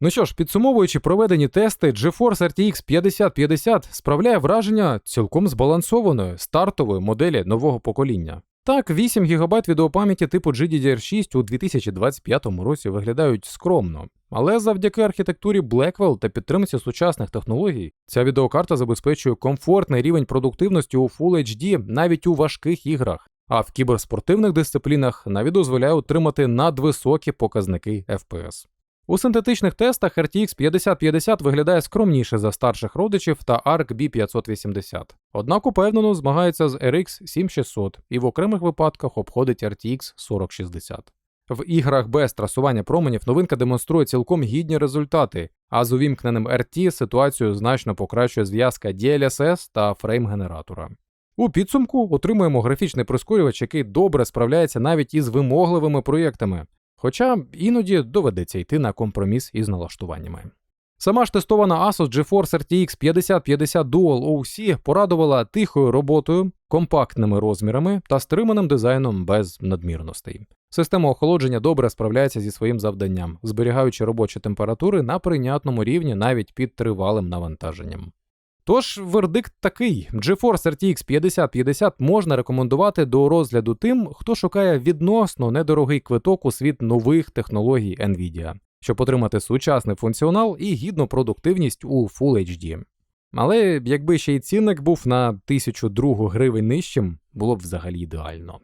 Ну що ж, підсумовуючи проведені тести, GeForce RTX 5050 справляє враження цілком збалансованої стартової моделі нового покоління. Так, 8 ГБ відеопам'яті типу GDDR6 у 2025 році виглядають скромно, але завдяки архітектурі Blackwell та підтримці сучасних технологій, ця відеокарта забезпечує комфортний рівень продуктивності у Full HD навіть у важких іграх, а в кіберспортивних дисциплінах навіть дозволяє отримати надвисокі показники FPS. У синтетичних тестах RTX 5050 виглядає скромніше за старших родичів та ARC B580. Однак упевнено змагається з RX 7600 і в окремих випадках обходить RTX 4060. В іграх без трасування променів новинка демонструє цілком гідні результати, а з увімкненим RT ситуацію значно покращує зв'язка DLSS та фрейм-генератора. У підсумку отримуємо графічний прискорювач, який добре справляється навіть із вимогливими проєктами, хоча іноді доведеться йти на компроміс із налаштуваннями. Сама ж тестована Asus GeForce RTX 5050 Dual OC порадувала тихою роботою, компактними розмірами та стриманим дизайном без надмірностей. Система охолодження добре справляється зі своїм завданням, зберігаючи робочі температури на прийнятному рівні навіть під тривалим навантаженням. Тож вердикт такий: GeForce RTX 5050 можна рекомендувати до розгляду тим, хто шукає відносно недорогий квиток у світ нових технологій Nvidia, щоб отримати сучасний функціонал і гідну продуктивність у Full HD. Але якби ще й цінник був на 1002 гривень нижчим, було б взагалі ідеально.